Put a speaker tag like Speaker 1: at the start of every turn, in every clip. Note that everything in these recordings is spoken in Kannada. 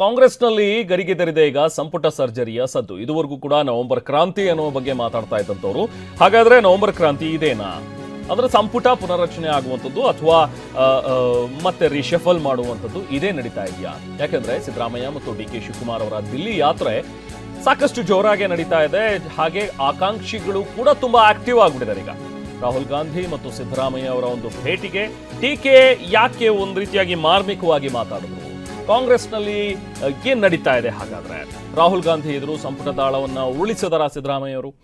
Speaker 1: ಕಾಂಗ್ರೆಸ್ನಲ್ಲಿ ಗರಿಗೆದರಿದೆ ಈಗ ಸಂಪುಟ ಸರ್ಜರಿಯ ಸದ್ದು. ಇದುವರೆಗೂ ಕೂಡ ನವೆಂಬರ್ ಕ್ರಾಂತಿ ಅನ್ನೋ ಬಗ್ಗೆ ಮಾತಾಡ್ತಾ ಇದ್ದಂಥವ್ರು. ಹಾಗಾದ್ರೆ ನವೆಂಬರ್ ಕ್ರಾಂತಿ ಇದೇನಾ? ಅಂದ್ರೆ ಸಂಪುಟ ಪುನರ್ರಚನೆ ಆಗುವಂಥದ್ದು ಅಥವಾ ಮತ್ತೆ ರಿಶಫಲ್ ಮಾಡುವಂಥದ್ದು ಇದೇ ನಡೀತಾ ಇದೆಯಾ? ಯಾಕಂದ್ರೆ ಸಿದ್ದರಾಮಯ್ಯ ಮತ್ತು ಡಿ ಕೆ ಶಿವಕುಮಾರ್ ಅವರ ದಿಲ್ಲಿ ಯಾತ್ರೆ ಸಾಕಷ್ಟು ಜೋರಾಗಿ ನಡೀತಾ ಇದೆ. ಹಾಗೆ ಆಕಾಂಕ್ಷಿಗಳು ಕೂಡ ತುಂಬಾ ಆಕ್ಟಿವ್ ಆಗ್ಬಿಟ್ಟಿದ್ದಾರೆ ಈಗ. ರಾಹುಲ್ ಗಾಂಧಿ ಮತ್ತು ಸಿದ್ದರಾಮಯ್ಯ ಅವರ ಒಂದು ಭೇಟಿಗೆ ಟೀಕೆ ಯಾಕೆ ಒಂದು ರೀತಿಯಾಗಿ ಮಾರ್ಮಿಕವಾಗಿ ಮಾತಾಡಿದ್ರು? ಕಾಂಗ್ರೆಸ್ನಲ್ಲಿ ಏನು ನಡೀತಾ ಇದೆ ಹಾಗಾದ್ರೆ? ರಾಹುಲ್ ಗಾಂಧಿ ಎದುರು ಸಂಪುಟ ತಾಳವನ್ನ ಉರುಳಿಸಿದರ ಸಿದ್ದರಾಮಯ್ಯ ಅವರು?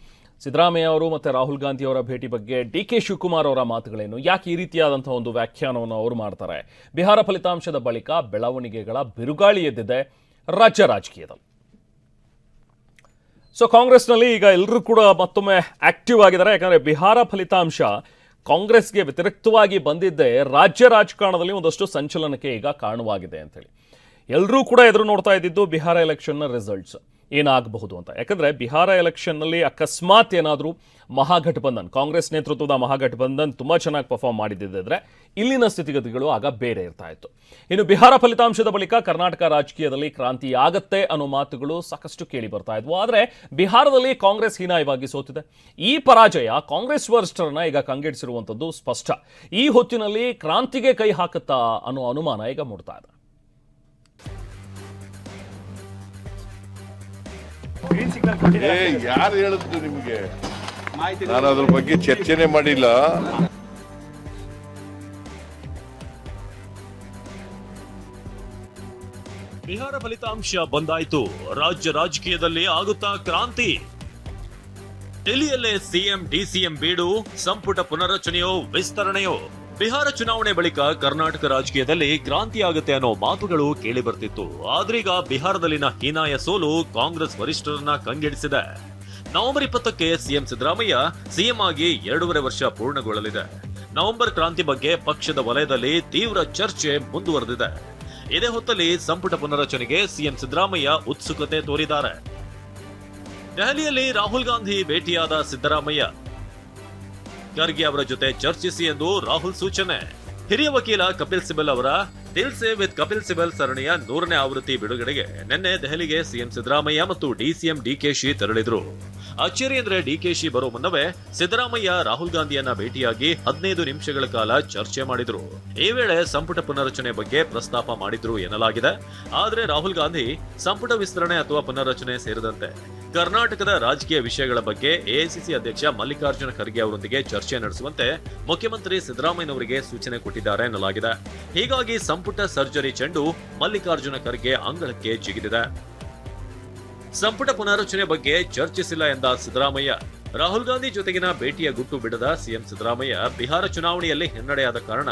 Speaker 1: ಸಿದ್ದರಾಮಯ್ಯ ಅವರು ಮತ್ತೆ ರಾಹುಲ್ ಗಾಂಧಿ ಅವರ ಭೇಟಿ ಬಗ್ಗೆ ಡಿ ಕೆ ಶಿವಕುಮಾರ್ ಅವರ ಮಾತುಗಳೇನು? ಯಾಕೆ ಈ ರೀತಿಯಾದಂಥ ಒಂದು ವ್ಯಾಖ್ಯಾನವನ್ನು ಅವರು ಮಾಡ್ತಾರೆ? ಬಿಹಾರ ಫಲಿತಾಂಶದ ಬಳಿಕ ಬೆಳವಣಿಗೆಗಳ ಬಿರುಗಾಳಿ ಎದ್ದಿದೆ ರಾಜ್ಯ ರಾಜಕೀಯದಲ್ಲಿ. ಸೊ, ಕಾಂಗ್ರೆಸ್ನಲ್ಲಿ ಈಗ ಎಲ್ಲರೂ ಕೂಡ ಮತ್ತೊಮ್ಮೆ ಆಕ್ಟಿವ್ ಆಗಿದ್ದಾರೆ. ಯಾಕಂದ್ರೆ ಬಿಹಾರ ಫಲಿತಾಂಶ ಕಾಂಗ್ರೆಸ್ಗೆ ವ್ಯತಿರಿಕ್ತವಾಗಿ ಬಂದಿದ್ದೇ ರಾಜ್ಯ ರಾಜಕಾರಣದಲ್ಲಿ ಒಂದಷ್ಟು ಸಂಚಲನಕ್ಕೆ ಈಗ ಕಾರಣವಾಗಿದೆ ಅಂತೇಳಿ. ಎಲ್ಲರೂ ಕೂಡ ಎದುರು ನೋಡ್ತಾ ಇದ್ದಿದ್ದು ಬಿಹಾರ ಎಲೆಕ್ಷನ್ನ ರಿಸಲ್ಟ್ಸ್ ಏನಾಗಬಹುದು ಅಂತ. ಯಾಕಂದರೆ ಬಿಹಾರ ಎಲೆಕ್ಷನ್ನಲ್ಲಿ ಅಕಸ್ಮಾತ್ ಏನಾದರೂ ಮಹಾಘಟಬಂಧನ್ ಕಾಂಗ್ರೆಸ್ ನೇತೃತ್ವದ ಮಹಾಗಠಬಂಧನ್ ತುಂಬ ಚೆನ್ನಾಗಿ ಪರ್ಫಾರ್ಮ್ ಮಾಡಿದ್ದಿದ್ದರೆ ಇಲ್ಲಿನ ಸ್ಥಿತಿಗತಿಗಳು ಆಗ ಬೇರೆ ಇರ್ತಾ ಇತ್ತು. ಇನ್ನು ಬಿಹಾರ ಫಲಿತಾಂಶದ ಬಳಿಕ ಕರ್ನಾಟಕ ರಾಜಕೀಯದಲ್ಲಿ ಕ್ರಾಂತಿ ಆಗತ್ತೆ ಅನ್ನೋ ಮಾತುಗಳು ಸಾಕಷ್ಟು ಕೇಳಿ ಬರ್ತಾ ಇದ್ವು. ಆದರೆ ಬಿಹಾರದಲ್ಲಿ ಕಾಂಗ್ರೆಸ್ ಹೀನಾಯವಾಗಿ ಸೋತಿದೆ. ಈ ಪರಾಜಯ ಕಾಂಗ್ರೆಸ್ ವರಿಷ್ಠರನ್ನ ಈಗ ಕಂಗೆಡಿಸಿರುವಂಥದ್ದು ಸ್ಪಷ್ಟ. ಈ ಹೊತ್ತಿನಲ್ಲಿ ಕ್ರಾಂತಿಗೆ ಕೈ ಹಾಕುತ್ತಾ ಅನ್ನೋ ಅನುಮಾನ ಈಗ ಮೂಡ್ತಾ ಇದೆ.
Speaker 2: ಏ ಯಾರು ಹೇಳಿದ್ದು ನಿಮಗೆ? ನಾನು ಅದ್ರ ಬಗ್ಗೆ ಚರ್ಚೆನೆ ಮಾಡಿಲ್ಲ.
Speaker 3: ಬಿಹಾರ ಫಲಿತಾಂಶ ಬಂದಾಯ್ತು. ರಾಜ್ಯ ರಾಜಕೀಯದಲ್ಲಿ ಆಗುತ್ತಾ ಕ್ರಾಂತಿ? ಡೆಲ್ಲಿಯಲ್ಲೇ ಸಿಎಂ ಡಿಸಿಎಂ ಬೀಡು ಸಂಪುಟ ಪುನರ್ರಚನೆಯೋ ವಿಸ್ತರಣೆಯೋ? ಬಿಹಾರ ಚುನಾವಣೆ ಬಳಿಕ ಕರ್ನಾಟಕ ರಾಜಕೀಯದಲ್ಲಿ ಕ್ರಾಂತಿ ಆಗುತ್ತೆ ಅನ್ನೋ ಮಾತುಗಳು ಕೇಳಿ ಬರ್ತಿತ್ತು. ಆದ್ರೀಗ ಬಿಹಾರದಲ್ಲಿನ ಹೀನಾಯ ಸೋಲು ಕಾಂಗ್ರೆಸ್ ವರಿಷ್ಠರನ್ನ ಕಂಗೆಡಿಸಿದೆ. ನವೆಂಬರ್ ಇಪ್ಪತ್ತಕ್ಕೆ ಸಿಎಂ ಸಿದ್ದರಾಮಯ್ಯ ಸಿಎಂ ಆಗಿ ಎರಡೂವರೆ ವರ್ಷ ಪೂರ್ಣಗೊಳ್ಳಲಿದೆ. ನವೆಂಬರ್ ಕ್ರಾಂತಿ ಬಗ್ಗೆ ಪಕ್ಷದ ವಲಯದಲ್ಲಿ ತೀವ್ರ ಚರ್ಚೆ ಮುಂದುವರೆದಿದೆ. ಇದೇ ಹೊತ್ತಲ್ಲಿ ಸಂಪುಟ ಪುನರಚನೆಗೆ ಸಿಎಂ ಸಿದ್ದರಾಮಯ್ಯ ಉತ್ಸುಕತೆ ತೋರಿದ್ದಾರೆ. ದೆಹಲಿಯಲ್ಲಿ ರಾಹುಲ್ ಗಾಂಧಿ ಭೇಟಿಯಾದ ಸಿದ್ದರಾಮಯ್ಯ. ಖರ್ಗೆ ಅವರ ಜೊತೆ ಚರ್ಚಿಸಿ ಎಂದು ರಾಹುಲ್ ಸೂಚನೆ. ಹಿರಿಯ ವಕೀಲ ಕಪಿಲ್ ಸಿಬಲ್ ಅವರ ದಿಲ್ ಸೇ ವಿತ್ ಕಪಿಲ್ ಸಿಬಲ್ ಸರಣಿಯ ನೂರನೇ ಆವೃತ್ತಿ ಬಿಡುಗಡೆಗೆ ನಿನ್ನೆ ದೆಹಲಿಗೆ ಸಿಎಂ ಸಿದ್ದರಾಮಯ್ಯ ಮತ್ತು ಡಿಸಿಎಂ ಡಿಕೆಶಿ ತೆರಳಿದ್ರು. ಅಚ್ಚರಿ ಅಂದ್ರೆ ಡಿಕೆಶಿ ಬರೋ ಮುನ್ನವೇ ಸಿದ್ದರಾಮಯ್ಯ, ರಾಹುಲ್ ಗಾಂಧಿಯನ್ನ ಭೇಟಿಯಾಗಿ ಹದಿನೈದು ನಿಮಿಷಗಳ ಕಾಲ ಚರ್ಚೆ ಮಾಡಿದ್ರು. ಈ ವೇಳೆ ಸಂಪುಟ ಪುನರಚನೆ ಬಗ್ಗೆ ಪ್ರಸ್ತಾಪ ಮಾಡಿದ್ರು ಎನ್ನಲಾಗಿದೆ. ಆದ್ರೆ ರಾಹುಲ್ ಗಾಂಧಿ ಸಂಪುಟ ವಿಸ್ತರಣೆ ಅಥವಾ ಪುನರ್ರಚನೆ ಸೇರಿದಂತೆ ಕರ್ನಾಟಕದ ರಾಜಕೀಯ ವಿಷಯಗಳ ಬಗ್ಗೆ ಎಐಸಿಸಿ ಅಧ್ಯಕ್ಷ ಮಲ್ಲಿಕಾರ್ಜುನ ಖರ್ಗೆ ಅವರೊಂದಿಗೆ ಚರ್ಚೆ ನಡೆಸುವಂತೆ ಮುಖ್ಯಮಂತ್ರಿ ಸಿದ್ದರಾಮಯ್ಯನವರಿಗೆ ಸೂಚನೆ ಕೊಟ್ಟಿದ್ದಾರೆ ಎನ್ನಲಾಗಿದೆ. ಹೀಗಾಗಿ ಸಂಪುಟ ಸರ್ಜರಿ ಚೆಂಡು ಮಲ್ಲಿಕಾರ್ಜುನ ಖರ್ಗೆ ಅಂಗಳಕ್ಕೆ ಜಿಗಿದಿದೆ. ಸಂಪುಟ ಪುನಾರಚನೆ ಬಗ್ಗೆ ಚರ್ಚಿಸಿಲ್ಲ ಎಂದ ಸಿದ್ದರಾಮಯ್ಯ ರಾಹುಲ್ ಗಾಂಧಿ ಜೊತೆಗಿನ ಭೇಟಿಯ ಗುಟ್ಟು ಬಿಡದ ಸಿಎಂ ಸಿದ್ದರಾಮಯ್ಯ ಬಿಹಾರ ಚುನಾವಣೆಯಲ್ಲಿ ಹಿನ್ನಡೆಯಾದ ಕಾರಣ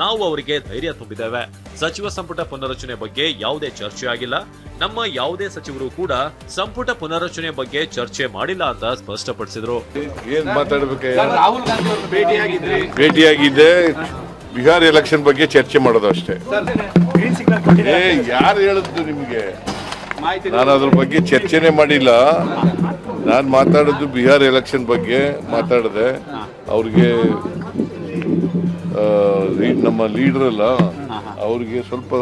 Speaker 3: ನಾವು ಅವರಿಗೆ ಧೈರ್ಯ ತುಂಬಿದ್ದೇವೆ. ಸಚಿವ ಸಂಪುಟ ಪುನರ್ರಚನೆ ಬಗ್ಗೆ ಯಾವುದೇ ಚರ್ಚೆ ಆಗಿಲ್ಲ. ನಮ್ಮ ಯಾವುದೇ ಸಚಿವರು ಕೂಡ ಸಂಪುಟ ಪುನರ್ರಚನೆ ಬಗ್ಗೆ ಚರ್ಚೆ ಮಾಡಿಲ್ಲ ಅಂತ ಸ್ಪಷ್ಟಪಡಿಸಿದ್ರು.
Speaker 2: ಏನ್ ಮಾತಾಡ್ಬೇಕು?
Speaker 4: ರಾಹುಲ್ ಗಾಂಧಿ ಅವರು ಭೇಟಿಯಾಗಿದ್ರಿ?
Speaker 2: ಭೇಟಿಯಾಗಿದ್ದೆ ಬಿಹಾರ್ ಎಲೆಕ್ಷನ್ ಬಗ್ಗೆ ಚರ್ಚೆ ಮಾಡೋದು ಅಷ್ಟೇ. ಏ ಯಾರು ಹೇಳಿದ್ದು ನಿಮಗೆ? ನಾನು ಅದ್ರ ಬಗ್ಗೆ ಚರ್ಚೆನೆ ಮಾಡಿಲ್ಲ. ನಾನು ಮಾತಾಡೋದು ಬಿಹಾರ್ ಎಲೆಕ್ಷನ್ ಬಗ್ಗೆ ಮಾತಾಡಿದೆ. ಅವ್ರಿಗೆ ನಮ್ಮ ಲೀಡರ್ ಅಲ್ಲ ಅವ್ರಿಗೆ ಸ್ವಲ್ಪ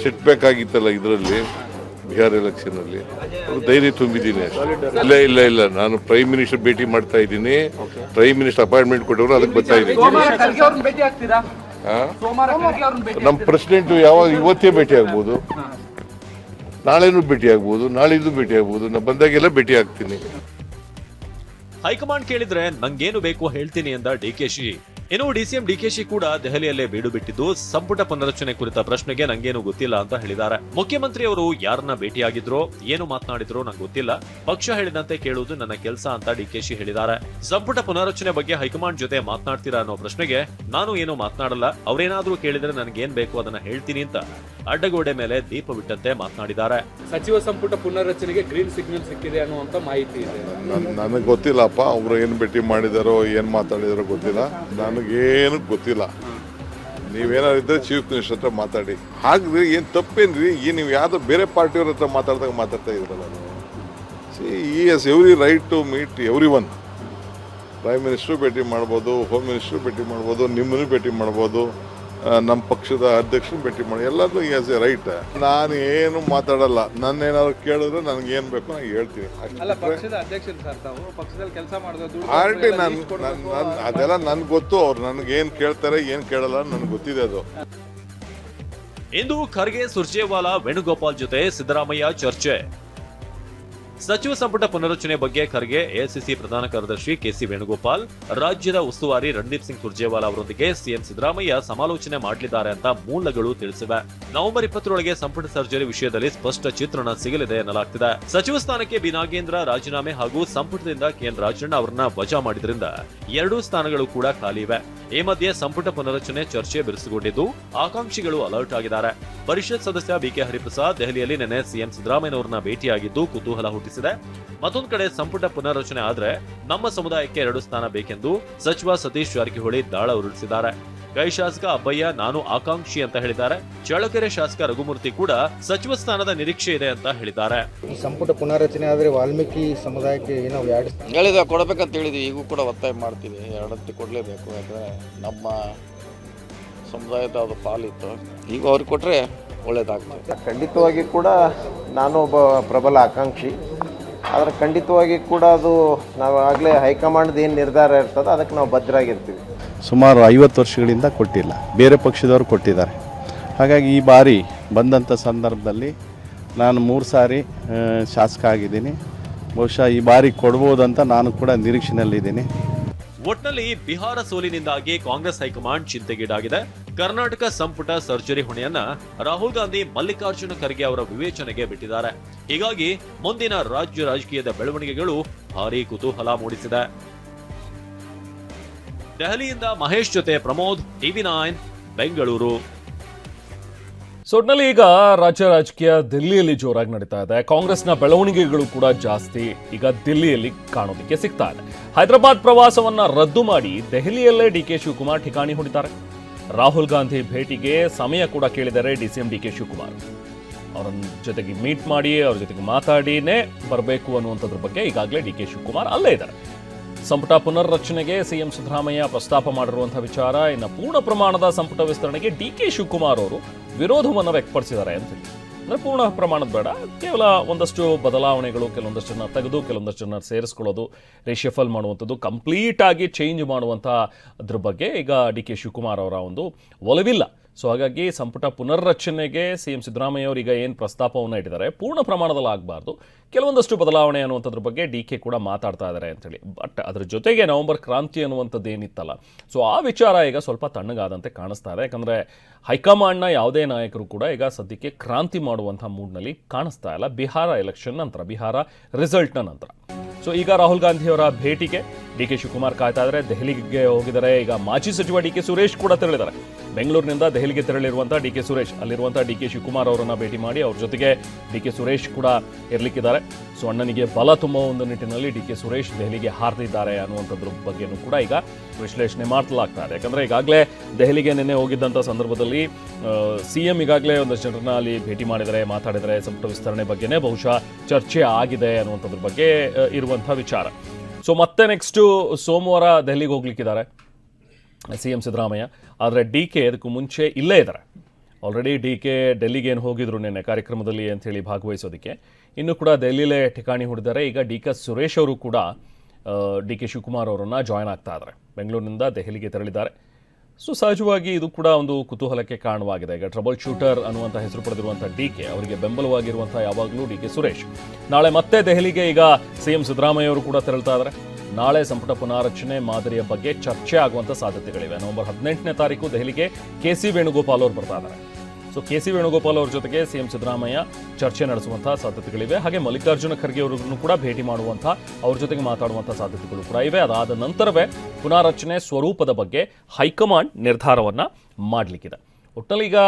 Speaker 2: ಸೆಟ್ ಬ್ಯಾಕ್ ಆಗಿತ್ತಲ್ಲ ಇದರಲ್ಲಿ ಬಿಹಾರ್ ಎಲೆಕ್ಷನ್ ಅಲ್ಲಿ. ಅವ್ರು ಧೈರ್ಯ ತುಂಬಿದ್ದೀನಿ ಇಲ್ಲ ಇಲ್ಲ ಇಲ್ಲ. ನಾನು ಪ್ರೈಮ್ ಮಿನಿಸ್ಟರ್ ಭೇಟಿ ಮಾಡ್ತಾ ಇದ್ದೀನಿ. ಪ್ರೈಮ್ ಮಿನಿಸ್ಟರ್ ಅಪಾಯಿಂಟ್ಮೆಂಟ್ ಕೊಟ್ಟವರು ಅದಕ್ಕೆ ಬರ್ತಾ ಇದ್ದೀನಿ. ನಮ್ಮ ಪ್ರೆಸಿಡೆಂಟ್ ಯಾವಾಗ ಇವತ್ತೇ ಭೇಟಿ ಆಗ್ಬೋದು. ನಾಳೆನೂ ಭೇಟಿ ಆಗ್ಬೋದು, ನಾಳಿದ್ದು ಭೇಟಿ ಆಗ್ಬೋದು ನಾನು ಬಂದಾಗೆಲ್ಲ ಭೇಟಿ ಆಗ್ತೀನಿ.
Speaker 3: ಹೈಕಮಾಂಡ್ ಕೇಳಿದ್ರೆ ನಂಗೇನು ಬೇಕು ಹೇಳ್ತೀನಿ ಎಂದ ಡಿಕೆಶಿ ಇನ್ನು ಡಿಸಿಎಂ ಡಿಕೆಶಿ ಕೂಡ ದೆಹಲಿಯಲ್ಲೇ ಬೀಡು ಬಿಟ್ಟಿದ್ದು ಸಂಪುಟ ಪುನರಚನೆ ಕುರಿತ ಪ್ರಶ್ನೆಗೆ ನಂಗೇನು ಗೊತ್ತಿಲ್ಲ ಅಂತ ಹೇಳಿದ್ದಾರೆ. ಮುಖ್ಯಮಂತ್ರಿ ಅವರು ಯಾರನ್ನ ಭೇಟಿಯಾಗಿದ್ರೋ ಏನು ಮಾತನಾಡಿದ್ರೋ ನಂಗೆ ಗೊತ್ತಿಲ್ಲ. ಪಕ್ಷ ಹೇಳಿದಂತೆ ಕೇಳುವುದು ನನ್ನ ಕೆಲಸ ಅಂತ ಡಿಕೆಶಿ ಹೇಳಿದ್ದಾರೆ. ಸಂಪುಟ ಪುನರಚನೆ ಬಗ್ಗೆ ಹೈಕಮಾಂಡ್ ಜೊತೆ ಮಾತನಾಡ್ತೀರಾ ಅನ್ನೋ ಪ್ರಶ್ನೆಗೆ ನಾನು ಏನು ಮಾತನಾಡಲ್ಲ. ಅವರೇನಾದ್ರೂ ಕೇಳಿದ್ರೆ ನನಗೇನ್ ಬೇಕು ಅದನ್ನ ಹೇಳ್ತೀನಿ ಅಂತ ಅಡ್ಡಗೋಡೆ ಮೇಲೆ ದೀಪ ಬಿಟ್ಟಂತೆ ಮಾತನಾಡಿದ್ದಾರೆ.
Speaker 5: ಸಚಿವ ಸಂಪುಟ ಪುನರ್ರಚನೆಗೆ ಗ್ರೀನ್ ಸಿಗ್ನಲ್ ಸಿಕ್ಕಿದೆ ಅನ್ನುವಂತ ಮಾಹಿತಿ ಇದೆ.
Speaker 2: ನನಗೆ ಗೊತ್ತಿಲ್ಲಪ್ಪ ಅವರು ಏನು ಭೇಟಿ ಮಾಡಿದಾರೋ ಏನು ಮಾತಾಡಿದಾರೋ ಗೊತ್ತಿಲ್ಲ. ನನಗೇನು ಗೊತ್ತಿಲ್ಲ. ನೀವೇನಾದ್ರು ಇದ್ರೆ ಚೀಫ್ ಮಿನಿಸ್ಟರ್ ಹತ್ರ ಮಾತಾಡಿ. ಹಾಗೆ ಏನು ತಪ್ಪೇನ್ರಿ? ಈ ನೀವು ಯಾವುದೋ ಬೇರೆ ಪಾರ್ಟಿಯವ್ರ ಹತ್ರ ಮಾತಾಡ್ದಾಗ ಮಾತಾಡ್ತಾ ಇದ್ರಲ್ಲ see he has every right to meet everyone prime minister ಭೇಟಿ ಮಾಡ್ಬೋದು ಹೋಮ್ ಮಿನಿಸ್ಟ್ರು ಭೇಟಿ ಮಾಡ್ಬೋದು, ನಿಮ್ಮನ್ನು ಭೇಟಿ ಮಾಡ್ಬೋದು. ನಮ್ಮ ಪಕ್ಷದ ಅಧ್ಯಕ್ಷರು ಭೇಟಿ ಮಾಡಿ ಎಲ್ಲದೂ ಎಸ್ ಎ ರೈಟ್ ನಾನು ಏನು ಮಾತಾಡಲ್ಲ. ನನ್ನ ಏನಾದ್ರು ಕೇಳಿದ್ರೆ ನನಗೆ ಏನು ಬೇಕು ನಾನು ಹೇಳ್ತೀನಿ.
Speaker 5: ಪಾರ್ಟಿ
Speaker 2: ಅಷ್ಟು
Speaker 5: ಪಕ್ಷದ ಅಧ್ಯಕ್ಷರು ಸರ್ ತಾವು. ಪಕ್ಷದಲ್ಲಿ ಕೆಲಸ ಮಾಡಿದ್ರು
Speaker 2: ಆಲ್ರೆಡಿ ನಾನು ನನ್ನ ಅದೆಲ್ಲ ನನ್ಗೆ ಗೊತ್ತು. ಅವ್ರು ನನಗೆ ಏನು ಕೇಳ್ತಾರೆ ಏನು ಕೇಳಲ್ಲ ನನಗೆ ಗೊತ್ತಿದೆ ಅದು.
Speaker 3: ಇಂದು ಖರ್ಗೆ ಸುರ್ಜೇವಾಲಾ ವೇಣುಗೋಪಾಲ್ ಜೊತೆ ಸಿದ್ದರಾಮಯ್ಯ ಚರ್ಚೆ. ಸಚಿವ ಸಂಪುಟ ಪುನರಚನೆ ಬಗ್ಗೆ ಖರ್ಗೆ ಎಐಸಿಸಿ ಪ್ರಧಾನ ಕಾರ್ಯದರ್ಶಿ ಕೆಸಿ ವೇಣುಗೋಪಾಲ್, ರಾಜ್ಯದ ಉಸ್ತುವಾರಿ ರಣದೀಪ್ ಸಿಂಗ್ ಸುರ್ಜೇವಾಲಾ ಅವರೊಂದಿಗೆ ಸಿಎಂ ಸಿದ್ದರಾಮಯ್ಯ ಸಮಾಲೋಚನೆ ಮಾಡಲಿದ್ದಾರೆ ಅಂತ ಮೂಲಗಳು ತಿಳಿಸಿವೆ. ನವೆಂಬರ್ ಇಪ್ಪತ್ತರೊಳಗೆ ಸಂಪುಟ ಸರ್ಜರಿ ವಿಷಯದಲ್ಲಿ ಸ್ಪಷ್ಟ ಚಿತ್ರಣ ಸಿಗಲಿದೆ ಎನ್ನಲಾಗ್ತಿದೆ. ಸಚಿವ ಸ್ಥಾನಕ್ಕೆ ಬಿ ನಾಗೇಂದ್ರ ರಾಜೀನಾಮೆ ಹಾಗೂ ಸಂಪುಟದಿಂದ ಕೆಎನ್ ರಾಜಣ್ಣ ಅವರನ್ನ ವಜಾ ಮಾಡಿದ್ರಿಂದ ಎರಡೂ ಸ್ಥಾನಗಳು ಕೂಡ ಖಾಲಿ ಇವೆ. ಈ ಮಧ್ಯೆ ಸಂಪುಟ ಪುನರಚನೆ ಚರ್ಚೆ ಬಿರುಸುಗೊಂಡಿದ್ದು ಆಕಾಂಕ್ಷಿಗಳು ಅಲರ್ಟ್ ಆಗಿದ್ದಾರೆ. ಪರಿಷತ್ ಸದಸ್ಯ ಬಿಕೆ ಹರಿಪ್ರಸಾದ್ ದೆಹಲಿಯಲ್ಲಿ ನಿನ್ನೆ ಸಿಎಂ ಸಿದ್ದರಾಮಯ್ಯನವರನ್ನ ಭೇಟಿಯಾಗಿದ್ದು ಕುತೂಹಲ ಹುಟ್ಟಿಸಿದೆ ಮತ್ತೊಂದು ಕಡೆ ಸಂಪುಟ ಪುನರ್ರಚನೆ ಆದರೆ ನಮ್ಮ ಸಮುದಾಯಕ್ಕೆ ಎರಡು ಸ್ಥಾನ ಬೇಕೆಂದು ಸಚಿವ ಸತೀಶ್ ಜಾರಕಿಹೊಳಿ ದಾಳ ಉರುಳಿಸಿದ್ದಾರೆ. ಕೈ ಶಾಸಕ ಅಬ್ಬಯ್ಯ ನಾನು ಆಕಾಂಕ್ಷಿ ಅಂತ ಹೇಳಿದ್ದಾರೆ. ಚಳ್ಳಕೆರೆ ಶಾಸಕ ರಘುಮೂರ್ತಿ ಕೂಡ ಸಚಿವ ಸ್ಥಾನದ ನಿರೀಕ್ಷೆ ಇದೆ ಅಂತ ಹೇಳಿದ್ದಾರೆ.
Speaker 6: ಸಂಪುಟ ಪುನಾರಚನೆ ಆದರೆ ವಾಲ್ಮೀಕಿ ಸಮುದಾಯಕ್ಕೆ ಏನೋ ಎರಡು
Speaker 7: ಹೇಳಿದ ಕೊಡಬೇಕಂತ ಹೇಳಿದ್ವಿ. ಈಗೂ ಕೂಡ ಒತ್ತಾಯ ಮಾಡ್ತೀವಿ. ಎರಡಂತೆ ಕೊಡಲೇಬೇಕು. ಯಾಕಂದ್ರೆ ನಮ್ಮ ಸಮುದಾಯದ ಅದು ಪಾಲಿತ್ತು. ಈಗ ಅವ್ರಿಗೆ ಕೊಟ್ಟರೆ ಒಳ್ಳೇದಾಗ್ತದೆ.
Speaker 8: ಖಂಡಿತವಾಗಿ ಕೂಡ ನಾನು ಒಬ್ಬ ಪ್ರಬಲ ಆಕಾಂಕ್ಷಿ. ಆದರೆ ಖಂಡಿತವಾಗಿ ಕೂಡ ಅದು ನಾವು ಆಗಲೇ ಹೈಕಮಾಂಡ್ದು ಏನು ನಿರ್ಧಾರ ಇರ್ತದೆ ಅದಕ್ಕೆ ನಾವು ಭದ್ರಾಗಿರ್ತೀವಿ.
Speaker 9: ಸುಮಾರು ಐವತ್ತು ವರ್ಷಗಳಿಂದ ಕೊಟ್ಟಿಲ್ಲ. ಬೇರೆ ಪಕ್ಷದವರು ಕೊಟ್ಟಿದ್ದಾರೆ. ಹಾಗಾಗಿ ಈ ಬಾರಿ ಬಂದಂಥ ಸಂದರ್ಭದಲ್ಲಿ ನಾನು ಮೂರು ಸಾರಿ ಶಾಸಕ ಆಗಿದ್ದೀನಿ. ಬಹುಶಃ ಈ ಬಾರಿ ಕೊಡ್ಬೋದಂತ ನಾನು ಕೂಡ ನಿರೀಕ್ಷೆಯಲ್ಲಿದ್ದೀನಿ
Speaker 3: ಒಟ್ನಲ್ಲಿ ಬಿಹಾರ ಸೋಲಿನಿಂದಾಗಿ ಕಾಂಗ್ರೆಸ್ ಹೈಕಮಾಂಡ್ ಚಿಂತೆಗೀಡಾಗಿದೆ. ಕರ್ನಾಟಕ ಸಂಪುಟ ಸರ್ಜರಿ ಹೊಣೆಯನ್ನ ರಾಹುಲ್ ಗಾಂಧಿ ಮಲ್ಲಿಕಾರ್ಜುನ ಖರ್ಗೆ ಅವರ ವಿವೇಚನೆಗೆ ಬಿಟ್ಟಿದ್ದಾರೆ. ಹೀಗಾಗಿ ಮುಂದಿನ ರಾಜ್ಯ ರಾಜಕೀಯದ ಬೆಳವಣಿಗೆಗಳು ಭಾರೀ ಕುತೂಹಲ ಮೂಡಿಸಿದೆ. ದೆಹಲಿಯಿಂದ ಮಹೇಶ್ ಜೊತೆ ಪ್ರಮೋದ್, ಟಿವಿ ನೈನ್, ಬೆಂಗಳೂರು.
Speaker 1: ಸೊಟ್ನಲ್ಲಿ ಈಗ ರಾಜ್ಯ ರಾಜಕೀಯ ದಿಲ್ಲಿಯಲ್ಲಿ ಜೋರಾಗಿ ನಡೀತಾ ಇದೆ. ಕಾಂಗ್ರೆಸ್ನ ಬೆಳವಣಿಗೆಗಳು ಕೂಡ ಜಾಸ್ತಿ ಈಗ ದಿಲ್ಲಿಯಲ್ಲಿ ಕಾಣೋದಕ್ಕೆ ಸಿಗ್ತಾ ಇದೆ. ಹೈದರಾಬಾದ್ ಪ್ರವಾಸವನ್ನ ರದ್ದು ಮಾಡಿ ದೆಹಲಿಯಲ್ಲೇ ಡಿ ಕೆ ಶಿವಕುಮಾರ್ ಠಿಕಾಣಿ ಹೊಡಿತಾರೆ ರಾಹುಲ್ ಗಾಂಧಿ ಭೇಟಿಗೆ ಸಮಯ ಕೂಡ ಕೇಳಿದ್ದಾರೆ D C M D K Shivakumar. ಅವರ ಜೊತೆಗೆ ಮೀಟ್ ಮಾಡಿ, ಅವ್ರ ಜೊತೆಗೆ ಮಾತಾಡಿನೇ ಬರಬೇಕು ಅನ್ನುವಂಥದ್ರ ಬಗ್ಗೆ ಈಗಾಗಲೇ ಡಿ ಕೆ ಶಿವಕುಮಾರ್ ಅಲ್ಲೇ ಇದ್ದಾರೆ. ಸಂಪುಟ ಪುನರ್ರಚನೆಗೆ ಸಿಎಂ ಸಿದ್ದರಾಮಯ್ಯ ಪ್ರಸ್ತಾಪ ಮಾಡಿರುವಂಥ ವಿಚಾರ ಇನ್ನು ಪೂರ್ಣ ಪ್ರಮಾಣದ ಸಂಪುಟ ವಿಸ್ತರಣೆಗೆ ಡಿ ಕೆ ಶಿವಕುಮಾರ್ ಅವರು ವಿರೋಧವನ್ನು ವ್ಯಕ್ತಪಡಿಸಿದ್ದಾರೆ ಅಂತ ಹೇಳಿ. ಅಂದ್ರೆ ಪೂರ್ಣ ಪ್ರಮಾಣದ ಬೇಡ. ಕೇವಲ ಒಂದಷ್ಟು ಬದಲಾವಣೆಗಳು, ಕೆಲವೊಂದಷ್ಟನ್ನ ತೆಗೆದು, ಕೆಲವೊಂದಷ್ಟನ್ನ ಸೇರಿಸ್ಕೊಳ್ಳೋದು ರಿಶಫಲ್ ಮಾಡುವಂಥದ್ದು ಕಂಪ್ಲೀಟ್ ಆಗಿ ಚೇಂಜ್ ಮಾಡುವಂಥ ಅದ್ರ ಬಗ್ಗೆ ಈಗ ಡಿ ಕೆ ಶಿವಕುಮಾರ್ ಅವರ ಒಂದು ಒಲವಿಲ್ಲ. ಸೊ ಹಾಗಾಗಿ ಸಂಪುಟ ಪುನರ್ರಚನೆಗೆ ಸಿ ಎಂ ಸಿದ್ದರಾಮಯ್ಯ ಅವರು ಈಗ ಏನು ಪ್ರಸ್ತಾಪವನ್ನು ಇಟ್ಟಿದ್ದಾರೆ, ಪೂರ್ಣ ಪ್ರಮಾಣದಲ್ಲಿ ಆಗಬಾರ್ದು. ಕೆಲವೊಂದಷ್ಟು ಬದಲಾವಣೆ ಅನ್ನುವಂಥದ್ರ ಬಗ್ಗೆ ಡಿ ಕೆ ಕೂಡ ಮಾತಾಡ್ತಾ ಇದ್ದಾರೆ ಅಂತೇಳಿ. ಬಟ್ ಅದ್ರ ಜೊತೆಗೆ ನವೆಂಬರ್ ಕ್ರಾಂತಿ ಅನ್ನುವಂಥದ್ದು ಏನಿತ್ತಲ್ಲ ಸೊ ಆ ವಿಚಾರ ಈಗ ಸ್ವಲ್ಪ ತಣ್ಣಗಾದಂತೆ ಕಾಣಿಸ್ತಾ ಇದೆ. ಯಾಕಂದರೆ ಹೈಕಮಾಂಡ್ನ ಯಾವುದೇ ನಾಯಕರು ಕೂಡ ಈಗ ಸದ್ಯಕ್ಕೆ ಕ್ರಾಂತಿ ಮಾಡುವಂಥ ಮೂಡ್ನಲ್ಲಿ ಕಾಣಿಸ್ತಾ ಇಲ್ಲ. ಬಿಹಾರ ಎಲೆಕ್ಷನ್ ನಂತರ, ಬಿಹಾರ ರಿಸಲ್ಟ್ನ ನಂತರ. ಸೊ ಈಗ ರಾಹುಲ್ ಗಾಂಧಿಯವರ ಭೇಟಿಗೆ ಡಿ ಕೆ ಶಿವಕುಮಾರ್ ಕಾಯ್ತಾ ಇದ್ದಾರೆ ದೆಹಲಿಗೆ ಹೋಗಿದ್ದಾರೆ. ಈಗ ಮಾಜಿ ಸಚಿವ ಡಿ ಕೆ ಸುರೇಶ್ ಕೂಡ ತೆರಳಿದ್ದಾರೆ. ಬೆಂಗಳೂರಿನಿಂದ ದೆಹಲಿಗೆ ತೆರಳಿರುವಂಥ ಡಿ ಕೆ ಸುರೇಶ್. ಅಲ್ಲಿರುವಂಥ ಡಿ ಕೆ ಶಿವಕುಮಾರ್ ಅವರನ್ನ ಭೇಟಿ ಮಾಡಿ ಅವ್ರ ಜೊತೆಗೆ ಡಿ ಕೆ ಸುರೇಶ್ ಕೂಡ ಇರಲಿಕ್ಕಿದ್ದಾರೆ. ಸೊ ಅಣ್ಣನಿಗೆ ಬಲ ತುಂಬುವ ಒಂದು ನಿಟ್ಟಿನಲ್ಲಿ ಡಿ ಕೆ ಸುರೇಶ್ ದೆಹಲಿಗೆ ಹಾರ್ತಿದ್ದಾರೆ ಅನ್ನುವಂಥದ್ರ ಬಗ್ಗೆನೂ ಕೂಡ ಈಗ ವಿಶ್ಲೇಷಣೆ ಮಾಡಲಾಗ್ತಾ ಇದೆ. ಯಾಕಂದರೆ ಈಗಾಗಲೇ ದೆಹಲಿಗೆ ನಿನ್ನೆ ಹೋಗಿದ್ದಂಥ ಸಂದರ್ಭದಲ್ಲಿ ಸಿ ಎಂ ಈಗಾಗಲೇ ಒಂದಷ್ಟು ಜನರನ್ನ ಅಲ್ಲಿ ಭೇಟಿ ಮಾಡಿದರೆ ಮಾತಾಡಿದರೆ ಸಂಪುಟ ವಿಸ್ತರಣೆ ಬಗ್ಗೆನೇ ಬಹುಶಃ ಚರ್ಚೆ ಆಗಿದೆ ಅನ್ನುವಂಥದ್ರ ಬಗ್ಗೆ ಇರುವಂಥ ವಿಚಾರ. ಸೊ ಮತ್ತೆ ನೆಕ್ಸ್ಟು ಸೋಮವಾರ ದೆಹಲಿಗೆ ಹೋಗ್ಲಿಕ್ಕಿದ್ದಾರೆ. C M Siddaramaiah. ಆದರೆ ಡಿ ಕೆ ಅದಕ್ಕೂ ಮುಂಚೆ ಇಲ್ಲೇ ಇದ್ದಾರೆ ಆಲ್ರೆಡಿ ಡಿ ಕೆ ಡೆಲ್ಲಿಗೆ ಹೋಗಿದ್ರು ನಿನ್ನೆ ಕಾರ್ಯಕ್ರಮದಲ್ಲಿ ಅಂಥೇಳಿ ಭಾಗವಹಿಸೋದಕ್ಕೆ. ಇನ್ನು ಕೂಡ ದೆಹಲಿಲೇ ಠಿಕಾಣಿ ಹೊಡೆದಾರೆ ಈಗ ಡಿ ಕೆ ಸುರೇಶ್ ಅವರು ಕೂಡ ಡಿ ಕೆ ಶಿವಕುಮಾರ್ ಅವರನ್ನು ಜಾಯ್ನ್ ಆಗ್ತಾ ಇದ್ದಾರೆ ಬೆಂಗಳೂರಿನಿಂದ ದೆಹಲಿಗೆ ತೆರಳಿದ್ದಾರೆ. ಸೊ ಸಹಜವಾಗಿ ಇದು ಕೂಡ ಒಂದು ಕುತೂಹಲಕ್ಕೆ ಕಾರಣವಾಗಿದೆ. ಈಗ ಟ್ರಬಲ್ ಶೂಟರ್ ಅನ್ನುವಂಥ ಹೆಸರು ಪಡೆದಿರುವಂಥ ಡಿ ಕೆ ಅವರಿಗೆ ಬೆಂಬಲವಾಗಿರುವಂಥ ಯಾವಾಗಲೂ ಡಿ ಕೆ ಸುರೇಶ್. ನಾಳೆ ಮತ್ತೆ ದೆಹಲಿಗೆ ಈಗ ಸಿ ಎಂ ಸಿದ್ದರಾಮಯ್ಯ ಅವರು ಕೂಡ ತೆರಳ್ತಾ ಇದ್ದಾರೆ ನಾಳೆ ಸಂಪುಟ ಪುನಾರಚನೆ ಮಾದರಿಯ ಬಗ್ಗೆ ಚರ್ಚೆ ಆಗುವಂಥ ಸಾಧ್ಯತೆಗಳಿವೆ. ನವೆಂಬರ್ ಹದಿನೆಂಟನೇ ತಾರೀಕು ದೆಹಲಿಗೆ ಕೆ ಸಿ ವೇಣುಗೋಪಾಲ್ ಅವರು ಬರ್ತಾ ಇದ್ದಾರೆ ಸೊ ಕೆ ಸಿ ವೇಣುಗೋಪಾಲ್ ಅವ್ರ ಜೊತೆಗೆ ಸಿಎಂ ಸಿದ್ದರಾಮಯ್ಯ ಚರ್ಚೆ ನಡೆಸುವಂತಹ ಸಾಧ್ಯತೆಗಳಿವೆ. ಹಾಗೆ ಮಲ್ಲಿಕಾರ್ಜುನ ಖರ್ಗೆ ಅವರನ್ನು ಕೂಡ ಭೇಟಿ ಮಾಡುವಂಥ ಅವ್ರ ಜೊತೆಗೆ ಮಾತಾಡುವಂಥ ಸಾಧ್ಯತೆಗಳು ಕೂಡ ಇವೆ. ಅದಾದ ನಂತರವೇ ಪುನಾರಚನೆ ಸ್ವರೂಪದ ಬಗ್ಗೆ ಹೈಕಮಾಂಡ್ ನಿರ್ಧಾರವನ್ನು ಮಾಡಲಿಕ್ಕಿದೆ. ಒಟ್ಟಲ್ಲಿ ಈಗ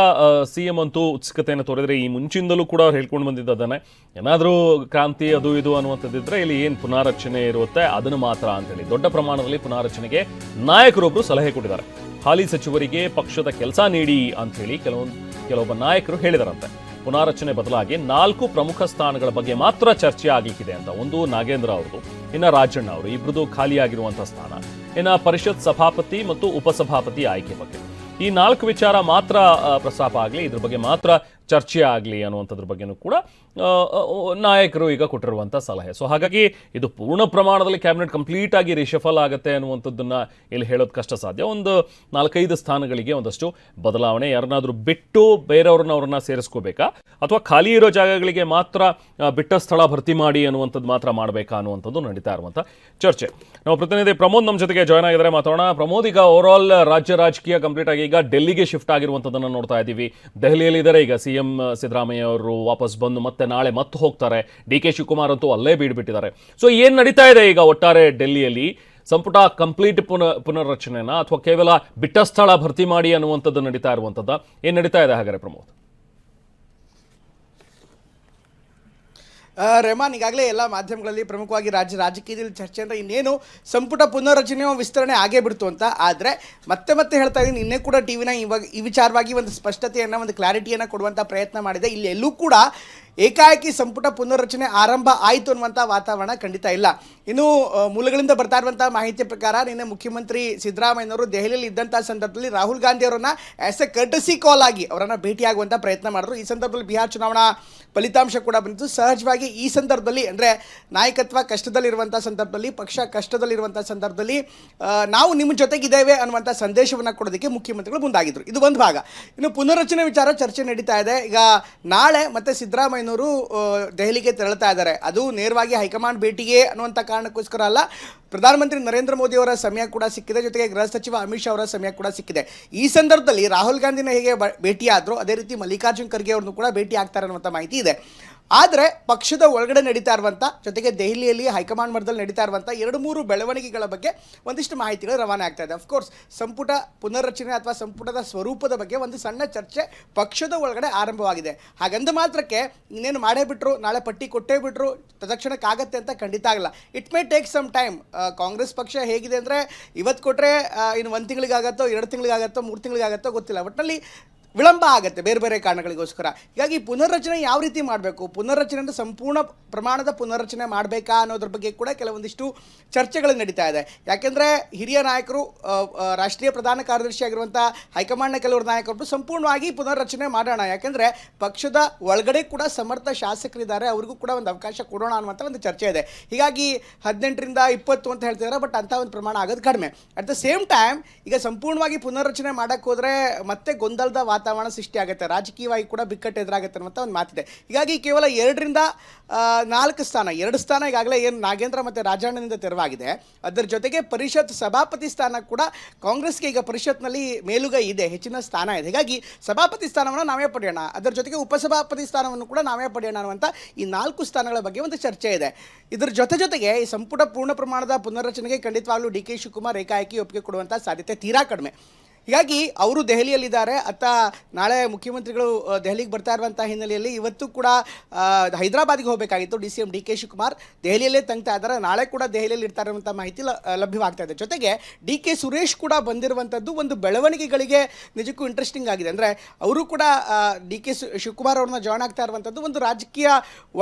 Speaker 1: ಸಿ ಎಂ ಅಂತೂ ಉತ್ಸುಕತೆಯನ್ನು ತೋರಿದ್ರೆ ಈ ಮುಂಚಿಂದಲೂ ಕೂಡ ಅವ್ರು ಹೇಳ್ಕೊಂಡು ಬಂದಿದ್ದಾನೆ ಏನಾದರೂ ಕ್ರಾಂತಿ ಅದು ಇದು ಅನ್ನುವಂಥದ್ದಿದ್ರೆ ಇಲ್ಲಿ ಏನು ಪುನಾರಚನೆ ಇರುತ್ತೆ, ಅದನ್ನು ಮಾತ್ರ ಅಂತೇಳಿ. ದೊಡ್ಡ ಪ್ರಮಾಣದಲ್ಲಿ ಪುನಾರಚನೆಗೆ ನಾಯಕರೊಬ್ಬರು ಸಲಹೆ ಕೊಟ್ಟಿದ್ದಾರೆ. ಹಾಲಿ ಸಚಿವರಿಗೆ ಪಕ್ಷದ ಕೆಲಸ ನೀಡಿ ಅಂಥೇಳಿ ಕೆಲವೊಂದು ಕೆಲವೊಬ್ಬ ನಾಯಕರು ಹೇಳಿದಾರಂತೆ. ಪುನಾರಚನೆ ಬದಲಾಗಿ ನಾಲ್ಕು ಪ್ರಮುಖ ಸ್ಥಾನಗಳ ಬಗ್ಗೆ ಮಾತ್ರ ಚರ್ಚೆ ಆಗಲಿಕ್ಕಿದೆ ಅಂತ ಒಂದು ನಾಗೇಂದ್ರ ಅವರು ಇನ್ನು ರಾಜಣ್ಣ ಅವರು ಇಬ್ಬರದು ಖಾಲಿಯಾಗಿರುವಂಥ ಸ್ಥಾನ. ಇನ್ನು ಪರಿಷತ್ ಸಭಾಪತಿ ಮತ್ತು ಉಪಸಭಾಪತಿ ಆಯ್ಕೆ ಬಗ್ಗೆ. ಈ ನಾಲ್ಕು ವಿಚಾರ ಮಾತ್ರ ಪ್ರಸ್ತಾಪ ಆಗಲಿ ಇದ್ರ ಬಗ್ಗೆ ಮಾತ್ರ ಚರ್ಚೆ ಆಗಲಿ ಅನ್ನುವಂಥದ್ರ ಬಗ್ಗೆನೂ ಕೂಡ ನಾಯಕರು ಈಗ ಕೊಟ್ಟಿರುವಂಥ ಸಲಹೆ. ಸೊ ಹಾಗಾಗಿ ಇದು ಪೂರ್ಣ ಪ್ರಮಾಣದಲ್ಲಿ ಕ್ಯಾಬಿನೆಟ್ ಕಂಪ್ಲೀಟ್ ಆಗಿ ರಿಷಫಲ್ ಆಗುತ್ತೆ ಅನ್ನುವಂಥದ್ದನ್ನು ಇಲ್ಲಿ ಹೇಳೋದು ಕಷ್ಟ ಸಾಧ್ಯ. ಒಂದು ನಾಲ್ಕೈದು ಸ್ಥಾನಗಳಿಗೆ ಒಂದಷ್ಟು ಬದಲಾವಣೆ ಯಾರನ್ನಾದರೂ ಬಿಟ್ಟು ಬೇರೆಯವ್ರನ್ನ ಅವ್ರನ್ನ ಸೇರಿಸ್ಕೋಬೇಕಾ? ಅಥವಾ ಖಾಲಿ ಇರೋ ಜಾಗಗಳಿಗೆ ಮಾತ್ರ ಬಿಟ್ಟ ಸ್ಥಳ ಭರ್ತಿ ಮಾಡಿ ಅನ್ನುವಂಥದ್ದು ಮಾತ್ರ ಮಾಡಬೇಕಾ ಅನ್ನುವಂಥದ್ದು ನಡೀತಾ ಇರುವಂಥ ಚರ್ಚೆ. ನಾವು ಪ್ರತಿನಿಧಿ ಪ್ರಮೋದ್ ನಮ್ಮ ಜೊತೆಗೆ ಜಾಯ್ನ್ ಆಗಿದ್ದಾರೆ, ಮಾತಾಡೋಣ. ಪ್ರಮೋದ್, ಈಗ ಓವರ್ ಆಲ್ ರಾಜ್ಯ ರಾಜಕೀಯ ಕಂಪ್ಲೀಟ್ ಆಗಿ ಈಗ ಡೆಲ್ಲಿಗೆ ಶಿಫ್ಟ್ ಆಗಿರುವಂಥದ್ದನ್ನು ನೋಡ್ತಾ ಇದ್ದೀವಿ. ದೆಹಲಿಯಲ್ಲಿ ಇದ್ದಾರೆ ಈಗ ಸಿ ಎಂ ಸಿದ್ದರಾಮಯ್ಯ ಅವರು ವಾಪಸ್ ಬಂದು ಮತ್ತೆ ನಾಳೆ ಮತ್ತೆ ಹೋಗ್ತಾರೆ. ಡಿ ಕೆ ಶಿವಕುಮಾರ್ ಅಂತೂ ಅಲ್ಲೇ ಬೀಡ್ಬಿಟ್ಟಿದ್ದಾರೆ ಸೊ ಏನು ನಡೀತಾ ಇದೆ ಈಗ ಒಟ್ಟಾರೆ ಡೆಲ್ಲಿಯಲ್ಲಿ? ಸಂಪುಟ ಕಂಪ್ಲೀಟ್ ಪುನರ್ ಪುನರ್ರಚನೆನ ಅಥವಾ ಕೇವಲ ಬಿಟ್ಟ ಸ್ಥಳ ಭರ್ತಿ ಮಾಡಿ ಅನ್ನುವಂಥದ್ದು ನಡೀತಾ ಇರುವಂಥದ್ದು ಏನು ನಡೀತಾ ಇದೆ ಹಾಗಾದ್ರೆ ಪ್ರಮೋದ್?
Speaker 10: ರೆಹಮಾನ್ ಈಗಾಗಲೇ ಎಲ್ಲ ಮಾಧ್ಯಮಗಳಲ್ಲಿ ಪ್ರಮುಖವಾಗಿ ರಾಜ್ಯ ರಾಜಕೀಯದಲ್ಲಿ ಚರ್ಚೆ ಅಂದರೆ ಇನ್ನೇನು ಸಂಪುಟ ಪುನರ್ರಚನೆ ವಿಸ್ತರಣೆ ಆಗೇ ಬಿಡ್ತು ಅಂತ. ಆದರೆ ಮತ್ತೆ ಮತ್ತೆ ಹೇಳ್ತಾ ಇದ್ದೀನಿ ನಿನ್ನೆ ಕೂಡ ಟಿ ವಿನ ಇವಾಗ ಈ ವಿಚಾರವಾಗಿ ಒಂದು ಸ್ಪಷ್ಟತೆಯನ್ನು, ಒಂದು ಕ್ಲಾರಿಟಿಯನ್ನು ಕೊಡುವಂಥ ಪ್ರಯತ್ನ ಮಾಡಿದೆ. ಇಲ್ಲಿ ಎಲ್ಲೂ ಕೂಡ ಏಕಾಏಕಿ ಸಂಪುಟ ಪುನರ್ರಚನೆ ಆರಂಭ ಆಯಿತು ಅನ್ನುವಂಥ ವಾತಾವರಣ ಖಂಡಿತ ಇಲ್ಲ. ಇನ್ನು ಮೂಲಗಳಿಂದ ಬರ್ತಾ ಇರುವಂಥ ಮಾಹಿತಿ ಪ್ರಕಾರ ನಿನ್ನೆ ಮುಖ್ಯಮಂತ್ರಿ ಸಿದ್ದರಾಮಯ್ಯನವರು ದೆಹಲಿಯಲ್ಲಿ ಇದ್ದಂಥ ಸಂದರ್ಭದಲ್ಲಿ ರಾಹುಲ್ ಗಾಂಧಿ ಅವರನ್ನ ಆಸ್ ಎ ಕರ್ಟಸಿ ಕಾಲ್ ಆಗಿ ಅವರನ್ನ ಭೇಟಿಯಾಗುವಂಥ ಪ್ರಯತ್ನ ಮಾಡಿದ್ರು. ಈ ಸಂದರ್ಭದಲ್ಲಿ ಬಿಹಾರ್ ಚುನಾವಣಾ ಫಲಿತಾಂಶ ಕೂಡ ಬಂತು ಸಹಜವಾಗಿ ಈ ಸಂದರ್ಭದಲ್ಲಿ ಅಂದರೆ ನಾಯಕತ್ವ ಕಷ್ಟದಲ್ಲಿರುವಂಥ ಸಂದರ್ಭದಲ್ಲಿ, ಪಕ್ಷ ಕಷ್ಟದಲ್ಲಿರುವಂಥ ಸಂದರ್ಭದಲ್ಲಿ ನಾವು ನಿಮ್ಮ ಜೊತೆಗಿದ್ದೇವೆ ಅನ್ನುವಂಥ ಸಂದೇಶವನ್ನು ಕೊಡೋದಕ್ಕೆ ಮುಖ್ಯಮಂತ್ರಿಗಳು ಮುಂದಾಗಿದ್ದರು ಇದು ಒಂದು ಭಾಗ. ಇನ್ನು ಪುನರ್ರಚನೆ ವಿಚಾರ ಚರ್ಚೆ ನಡೀತಾ ಇದೆ. ಈಗ ನಾಳೆ ಮತ್ತೆ ಸಿದ್ದರಾಮಯ್ಯನವರು ಆ, ದೆಹಲಿಗೆ ತೆರಳ್ತಾ ಇದ್ದಾರೆ. ಅದು ನೇರವಾಗಿ ಹೈಕಮಾಂಡ್ ಭೇಟಿಗೆ ಅನ್ನುವಂಥ ಕಾರಣಕ್ಕೋಸ್ಕರ ಅಲ್ಲ. ಪ್ರಧಾನಮಂತ್ರಿ ನರೇಂದ್ರ ಮೋದಿ ಅವರ ಸಮಯ ಕೂಡ ಸಿಕ್ಕಿದೆ. ಜೊತೆಗೆ ಗೃಹ ಸಚಿವ ಅಮಿತ್ ಶಾ ಅವರ ಸಮಯ ಕೂಡ ಸಿಕ್ಕಿದೆ. ಈ ಸಂದರ್ಭದಲ್ಲಿ ರಾಹುಲ್ ಗಾಂಧಿನ ಹೇಗೆ ಭೇಟಿಯಾದ್ರು ಅದೇ ರೀತಿ ಮಲ್ಲಿಕಾರ್ಜುನ್ ಖರ್ಗೆ ಅವ್ರನ್ನು ಕೂಡ ಭೇಟಿ ಆಗ್ತಾರೆ ಅನ್ನುವಂಥ ಮಾಹಿತಿ ಇದೆ. ಆದರೆ ಪಕ್ಷದ ಒಳಗಡೆ ನಡೀತಾ ಇರುವಂಥ ಜೊತೆಗೆ ದೆಹಲಿಯಲ್ಲಿ ಹೈಕಮಾಂಡ್ ಮಟ್ಟದಲ್ಲಿ ನಡೀತಾ ಇರುವಂಥ ಎರಡು ಮೂರು ಬೆಳವಣಿಗೆಗಳ ಬಗ್ಗೆ ಒಂದಿಷ್ಟು ಮಾಹಿತಿಗಳು ರವಾನೆ ಆಗ್ತಾ ಇದೆ. ಅಫ್ಕೋರ್ಸ್ ಸಂಪುಟ ಪುನರ್ರಚನೆ ಅಥವಾ ಸಂಪುಟದ ಸ್ವರೂಪದ ಬಗ್ಗೆ ಒಂದು ಸಣ್ಣ ಚರ್ಚೆ ಪಕ್ಷದ ಒಳಗಡೆ ಆರಂಭವಾಗಿದೆ. ಹಾಗಂದ ಮಾತ್ರಕ್ಕೆ ಇನ್ನೇನು ಮಾಡೇ ಬಿಟ್ಟರು ನಾಳೆ ಪಟ್ಟಿ ಕೊಟ್ಟೇ ಬಿಟ್ರು ತಕ್ಷಣಕ್ಕಾಗತ್ತೆ ಅಂತ ಖಂಡಿತ ಆಗಲ್ಲ. It may take some time Congress ಪಕ್ಷ ಹೇಗಿದೆ ಅಂದರೆ, ಇವತ್ತು ಕೊಟ್ಟರೆ ಇನ್ನು ಒಂದು ತಿಂಗಳಿಗಾಗತ್ತೋ, ಎರಡು ತಿಂಗಳಿಗಾಗತ್ತೋ, ಮೂರು ತಿಂಗಳಿಗಾಗತ್ತೋ ಗೊತ್ತಿಲ್ಲ. ಒಟ್ಟಿನಲ್ಲಿ ವಿಳಂಬ ಆಗುತ್ತೆ ಬೇರೆ ಬೇರೆ ಕಾರಣಗಳಿಗೋಸ್ಕರ. ಹೀಗಾಗಿ ಪುನರ್ರಚನೆ ಯಾವ ರೀತಿ ಮಾಡಬೇಕು? ಪುನರ್ರಚನೆ ಸಂಪೂರ್ಣ ಪ್ರಮಾಣದ ಪುನರ್ರಚನೆ ಮಾಡಬೇಕಾ ಅನ್ನೋದ್ರ ಬಗ್ಗೆ ಕೂಡ ಕೆಲವೊಂದಿಷ್ಟು ಚರ್ಚೆಗಳು ನಡೀತಾ ಇದೆ. ಯಾಕೆಂದರೆ ಹಿರಿಯ ನಾಯಕರು ರಾಷ್ಟ್ರೀಯ ಪ್ರಧಾನ ಕಾರ್ಯದರ್ಶಿ ಆಗಿರುವಂಥ ಹೈಕಮಾಂಡ್ನ ಕೆಲವರು ನಾಯಕರು ಸಂಪೂರ್ಣವಾಗಿ ಪುನರ್ರಚನೆ ಮಾಡೋಣ. ಯಾಕೆಂದರೆ ಪಕ್ಷದ ಒಳಗಡೆ ಕೂಡ ಸಮರ್ಥ ಶಾಸಕರಿದ್ದಾರೆ. ಅವ್ರಿಗೂ ಕೂಡ ಒಂದು ಅವಕಾಶ ಕೊಡೋಣ ಅನ್ನುವಂಥ ಒಂದು ಚರ್ಚೆ ಇದೆ. ಹೀಗಾಗಿ ಹದಿನೆಂಟರಿಂದ ಇಪ್ಪತ್ತು ಅಂತ ಹೇಳ್ತಿದ್ದಾರೆ ಬಟ್ ಅಂಥ ಒಂದು ಪ್ರಮಾಣ ಆಗೋದು ಕಡಿಮೆ. ಅಟ್ ದ ಸೇಮ್ ಟೈಮ್ ಈಗ ಸಂಪೂರ್ಣವಾಗಿ ಪುನರ್ರಚನೆ ಮಾಡೋಕ್ಕೆ ಹೋದರೆ ಮತ್ತೆ ಗೊಂದಲದ ವಾತಾವರಣ ಸೃಷ್ಟಿ ಆಗುತ್ತೆ. ರಾಜಕೀಯವಾಗಿ ಕೂಡ ಬಿಕ್ಕಟ್ಟು ಎದುರಾಗುತ್ತೆ ಅನ್ನುವಂಥ ಒಂದು ಮಾತಿದೆ. ಹೀಗಾಗಿ ಕೇವಲ ಎರಡರಿಂದ ನಾಲ್ಕು ಸ್ಥಾನ, ಎರಡು ಸ್ಥಾನ ಈಗಾಗಲೇ ಏನು ನಾಗೇಂದ್ರ ಮತ್ತು ರಾಜಣ್ಣನಿಂದ ತೆರವಾಗಿದೆ. ಅದರ ಜೊತೆಗೆ ಪರಿಷತ್ ಸಭಾಪತಿ ಸ್ಥಾನ ಕೂಡ ಕಾಂಗ್ರೆಸ್ಗೆ ಈಗ ಪರಿಷತ್ನಲ್ಲಿ ಮೇಲುಗೈ ಇದೆ, ಹೆಚ್ಚಿನ ಸ್ಥಾನ ಇದೆ. ಹೀಗಾಗಿ ಸಭಾಪತಿ ಸ್ಥಾನವನ್ನು ನಾವೇ ಪಡೆಯೋಣ. ಅದರ ಜೊತೆಗೆ ಉಪಸಭಾಪತಿ ಸ್ಥಾನವನ್ನು ಕೂಡ ನಾವೇ ಪಡೆಯೋಣ ಅನ್ನುವಂಥ ಈ ನಾಲ್ಕು ಸ್ಥಾನಗಳ ಬಗ್ಗೆ ಒಂದು ಚರ್ಚೆ ಇದೆ. ಇದರ ಜೊತೆ ಜೊತೆಗೆ ಈ ಸಂಪುಟ ಪೂರ್ಣ ಪ್ರಮಾಣದ ಪುನರ್ರಚನೆಗೆ ಖಂಡಿತವಾಗಲೂ ಡಿ ಕೆ ಶಿವಕುಮಾರ್ ಏಕಾಏಕಿ ಒಪ್ಪಿಗೆ ಕೊಡುವಂಥ ಸಾಧ್ಯತೆ ತೀರಾ ಕಡಿಮೆ. ಹೀಗಾಗಿ ಅವರು ದೆಹಲಿಯಲ್ಲಿದ್ದಾರೆ. ಅತ್ತ ನಾಳೆ ಮುಖ್ಯಮಂತ್ರಿಗಳು ದೆಹಲಿಗೆ ಬರ್ತಾ ಇರುವಂಥ ಹಿನ್ನೆಲೆಯಲ್ಲಿ ಇವತ್ತು ಕೂಡ ಹೈದರಾಬಾದ್ಗೆ ಹೋಗಬೇಕಾಗಿತ್ತು D C M D K Shivakumar. ದೆಹಲಿಯಲ್ಲೇ ತಂಗ್ತಾ ಇದ್ದಾರೆ. ನಾಳೆ ಕೂಡ ದೆಹಲಿಯಲ್ಲಿ ಇರ್ತಾರೆ ಇರುವಂಥ ಮಾಹಿತಿ ಲಭ್ಯವಾಗ್ತಾ ಇದೆ. ಜೊತೆಗೆ ಡಿ ಕೆ ಸುರೇಶ್ ಕೂಡ ಬಂದಿರುವಂಥದ್ದು ಒಂದು ಬೆಳವಣಿಗೆಗಳಿಗೆ ನಿಜಕ್ಕೂ ಇಂಟ್ರೆಸ್ಟಿಂಗ್ ಆಗಿದೆ. ಅಂದರೆ ಅವರು ಕೂಡ ಡಿ ಕೆ ಶಿವಕುಮಾರ್ ಅವ್ರನ್ನ ಜಾಯ್ನ್ ಆಗ್ತಾ ಇರುವಂಥದ್ದು ಒಂದು ರಾಜಕೀಯ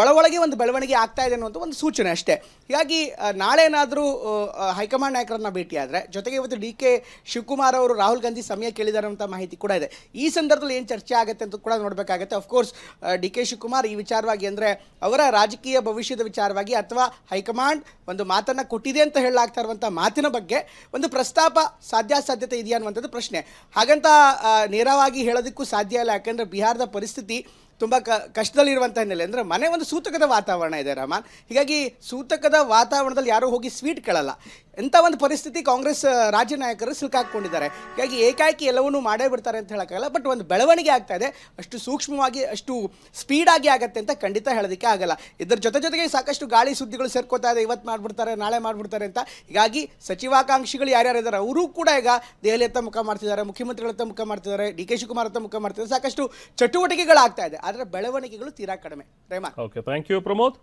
Speaker 10: ಒಳ ಒಳಗೆ ಒಂದು ಬೆಳವಣಿಗೆ ಆಗ್ತಾ ಇದೆ ಅನ್ನುವಂಥ ಒಂದು ಸೂಚನೆ ಅಷ್ಟೇ. ಹೀಗಾಗಿ ನಾಳೆ ಏನಾದರೂ ಹೈಕಮಾಂಡ್ ನಾಯಕರನ್ನ ಭೇಟಿಯಾದರೆ, ಜೊತೆಗೆ ಇವತ್ತು ಡಿ ಕೆ ಶಿವಕುಮಾರ್ ಅವರು, ರಾಹುಲ್ ಗಾಂಧಿ ಸಮಯ ಕೇಳಿದ್ದಾರೆ ಅಂತ ಮಾಹಿತಿ ಕೂಡ ಇದೆ. ಈ ಸಂದರ್ಭದಲ್ಲಿ ಏನು ಚರ್ಚೆ ಆಗುತ್ತೆ ಅಂತ ಕೂಡ ನೋಡಬೇಕಾಗುತ್ತೆ. Of course D K Shivakumar ಈ ವಿಚಾರವಾಗಿ ಅಂದರೆ ಅವರ ರಾಜಕೀಯ ಭವಿಷ್ಯದ ವಿಚಾರವಾಗಿ ಅಥವಾ ಹೈಕಮಾಂಡ್ ಒಂದು ಮಾತನ್ನು ಕೊಟ್ಟಿದೆ ಅಂತ ಹೇಳಲಾಗ್ತಾ ಇರುವಂಥ ಮಾತಿನ ಬಗ್ಗೆ ಒಂದು ಪ್ರಸ್ತಾಪ ಸಾಧ್ಯಾಸಾಧ್ಯತೆ ಇದೆಯಾ ಅನ್ನುವಂಥದ್ದು ಪ್ರಶ್ನೆ. ಹಾಗಂತ ನೇರವಾಗಿ ಹೇಳೋದಕ್ಕೂ ಸಾಧ್ಯ ಇಲ್ಲ. ಯಾಕಂದರೆ ಬಿಹಾರದ ಪರಿಸ್ಥಿತಿ ತುಂಬ ಕ ಕಷ್ಟದಲ್ಲಿರುವಂಥ ಹಿನ್ನೆಲೆ. ಅಂದರೆ ಮನೆ ಒಂದು ಸೂತಕದ ವಾತಾವರಣ ಇದೆ ರಹಮಾನ್ ಹೀಗಾಗಿ ಸೂತಕದ ವಾತಾವರಣದಲ್ಲಿ ಯಾರೂ ಹೋಗಿ ಸ್ವೀಟ್ ಕೇಳಲ್ಲ. ಎಂಥ ಒಂದು ಪರಿಸ್ಥಿತಿ ಕಾಂಗ್ರೆಸ್ ರಾಜ್ಯ ನಾಯಕರು ಸಿಲುಕಾಕ್ಕೊಂಡಿದ್ದಾರೆ ಹೀಗಾಗಿ ಏಕಾಏಕಿ ಎಲ್ಲವನ್ನೂ ಮಾಡೇ ಬಿಡ್ತಾರೆ ಅಂತ ಹೇಳೋಕ್ಕಾಗಲ್ಲ. ಬಟ್ ಒಂದು ಬೆಳವಣಿಗೆ ಆಗ್ತಾ ಇದೆ. ಅಷ್ಟು ಸೂಕ್ಷ್ಮವಾಗಿ, ಅಷ್ಟು ಸ್ಪೀಡಾಗಿ ಆಗತ್ತೆ ಅಂತ ಖಂಡಿತ ಹೇಳೋದಕ್ಕೆ ಆಗಲ್ಲ. ಇದರ ಜೊತೆ ಜೊತೆಗೆ ಸಾಕಷ್ಟು ಗಾಳಿ ಸುದ್ದಿಗಳು ಸೇರ್ಕೋತಾ ಇದೆ. ಇವತ್ತು ಮಾಡಿಬಿಡ್ತಾರೆ, ನಾಳೆ ಮಾಡಿಬಿಡ್ತಾರೆ ಅಂತ. ಹೀಗಾಗಿ ಸಚಿವಾಕಾಂಕ್ಷಿಗಳು ಯಾರ್ಯಾರು ಇದ್ದಾರೆ ಅವರು ಕೂಡ ಈಗ ದೆಹಲಿ ಹತ್ತ ಮುಖ ಮಾಡ್ತಿದ್ದಾರೆ ಮುಖ್ಯಮಂತ್ರಿಗಳ ಹತ್ತ ಮುಖ ಮಾಡ್ತಿದ್ದಾರೆ, ಡಿ ಕೆ ಶಿವಕುಮಾರ್ ಹತ್ತ ಮುಖ ಮಾಡ್ತಿದ್ದಾರೆ. ಸಾಕಷ್ಟು ಚಟುವಟಿಕೆಗಳಾಗ್ತಾ ಇದೆ. ಆದರೆ ಬೆಳವಣಿಗೆಗಳು ತೀರಾ ಕಡಿಮೆ. Rema.
Speaker 1: Okay thank you Pramod.